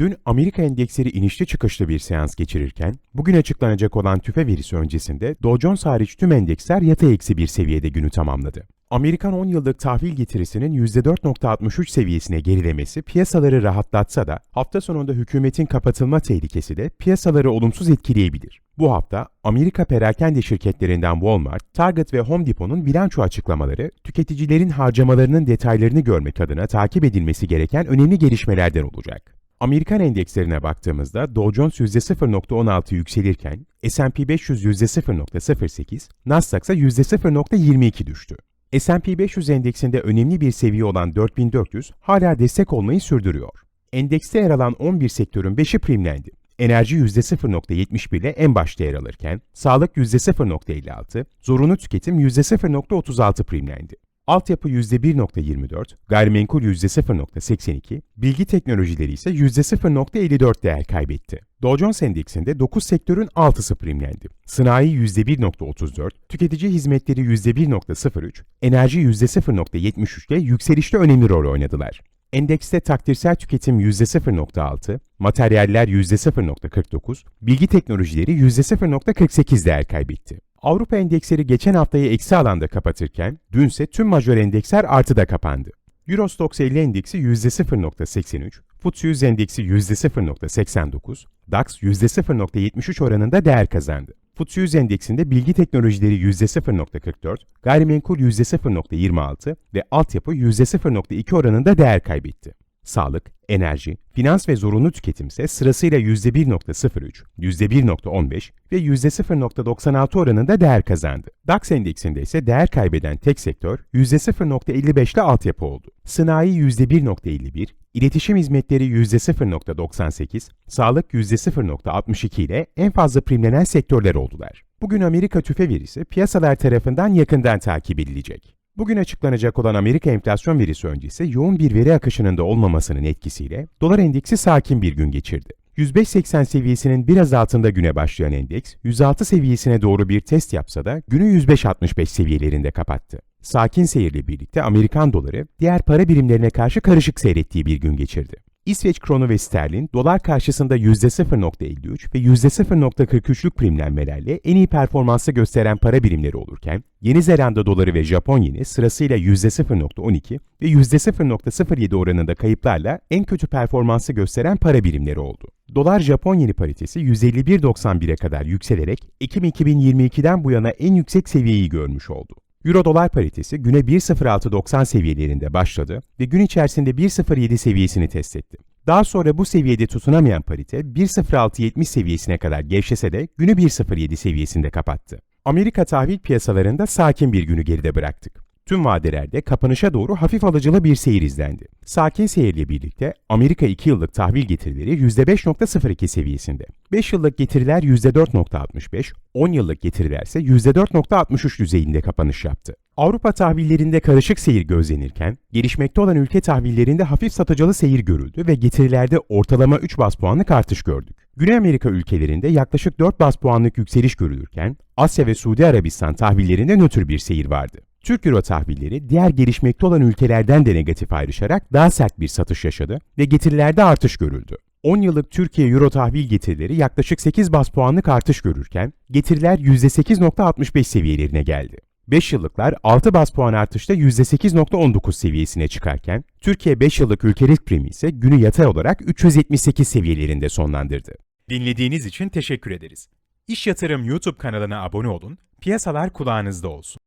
Dün Amerika endeksleri inişli çıkışlı bir seans geçirirken, bugün açıklanacak olan tüfe verisi öncesinde Dow Jones hariç tüm endeksler yatay eksi bir seviyede günü tamamladı. Amerikan 10 yıllık tahvil getirisinin %4.63 seviyesine gerilemesi piyasaları rahatlatsa da hafta sonunda hükümetin kapatılma tehlikesi de piyasaları olumsuz etkileyebilir. Bu hafta Amerika perakende şirketlerinden Walmart, Target ve Home Depot'un bilanço açıklamaları, tüketicilerin harcamalarının detaylarını görmek adına takip edilmesi gereken önemli gelişmelerden olacak. Amerikan endekslerine baktığımızda Dow Jones %0.16 yükselirken S&P 500 %0.08, Nasdaq ise %0.22 düştü. S&P 500 endeksinde önemli bir seviye olan 4400 hala destek olmayı sürdürüyor. Endekste yer alan 11 sektörün 5'i primlendi. Enerji %0.71 ile en başta yer alırken, sağlık %0.56, zorunlu tüketim %0.36 primlendi. Altyapı %1.24, gayrimenkul %0.82, bilgi teknolojileri ise %0.54 değer kaybetti. Dow Jones Endeksinde 9 sektörün 6'sı primlendi. Sanayi %1.34, tüketici hizmetleri %1.03, enerji %0.73 ile yükselişte önemli rol oynadılar. Endekste takdirsel tüketim %0.6, materyaller %0.49, bilgi teknolojileri %0.48 değer kaybetti. Avrupa endeksleri geçen haftayı eksi alanda kapatırken, dünse tüm majör endeksler artıda kapandı. Eurostoxx 50 endeksi %0.83, FTSE 100 endeksi %0.89, DAX %0.73 oranında değer kazandı. FTSE 100 endeksinde bilgi teknolojileri %0.44, gayrimenkul %0.26 ve altyapı %0.2 oranında değer kaybetti. Sağlık, enerji, finans ve zorunlu tüketim ise sırasıyla %1.03, %1.15 ve %0.96 oranında değer kazandı. DAX endeksinde ise değer kaybeden tek sektör %0.55 ile altyapı oldu. Sanayi %1.51, iletişim hizmetleri %0.98, sağlık %0.62 ile en fazla primlenen sektörler oldular. Bugün Amerika tüfe verisi piyasalar tarafından yakından takip edilecek. Bugün açıklanacak olan Amerika enflasyon verisi öncesi yoğun bir veri akışının da olmamasının etkisiyle dolar endeksi sakin bir gün geçirdi. 105.80 seviyesinin biraz altında güne başlayan endeks, 106 seviyesine doğru bir test yapsa da günü 105.65 seviyelerinde kapattı. Sakin seyirle birlikte Amerikan doları diğer para birimlerine karşı karışık seyrettiği bir gün geçirdi. İsveç kronu ve sterlin dolar karşısında %0.53 ve %0.43'lük primlenmelerle en iyi performansı gösteren para birimleri olurken, Yeni Zelanda doları ve Japon yeni sırasıyla %0.12 ve %0.07 oranında kayıplarla en kötü performansı gösteren para birimleri oldu. Dolar Japon yeni paritesi 151.91'e kadar yükselerek Ekim 2022'den bu yana en yüksek seviyeyi görmüş oldu. Euro dolar paritesi güne 1.0690 seviyelerinde başladı ve gün içerisinde 1.07 seviyesini test etti. Daha sonra bu seviyede tutunamayan parite 1.0670 seviyesine kadar gevşese de günü 1.07 seviyesinde kapattı. Amerika tahvil piyasalarında sakin bir günü geride bıraktık. Tüm vadelerde kapanışa doğru hafif alıcılı bir seyir izlendi. Sakin seyirle birlikte Amerika 2 yıllık tahvil getirileri %5.02 seviyesinde. 5 yıllık getiriler %4.65, 10 yıllık getiriler ise %4.63 düzeyinde kapanış yaptı. Avrupa tahvillerinde karışık seyir gözlenirken, gelişmekte olan ülke tahvillerinde hafif satıcılı seyir görüldü ve getirilerde ortalama 3 bas puanlık artış gördük. Güney Amerika ülkelerinde yaklaşık 4 bas puanlık yükseliş görülürken, Asya ve Suudi Arabistan tahvillerinde nötr bir seyir vardı. Türk Euro tahvilleri diğer gelişmekte olan ülkelerden de negatif ayrışarak daha sert bir satış yaşadı ve getirilerde artış görüldü. 10 yıllık Türkiye Euro tahvil getirileri yaklaşık 8 bas puanlık artış görürken getiriler %8.65 seviyelerine geldi. 5 yıllıklar 6 bas puan artışta %8.19 seviyesine çıkarken Türkiye 5 yıllık ülke risk primi ise günü yatay olarak 378 seviyelerinde sonlandırdı. Dinlediğiniz için teşekkür ederiz. İş Yatırım YouTube kanalına abone olun, piyasalar kulağınızda olsun.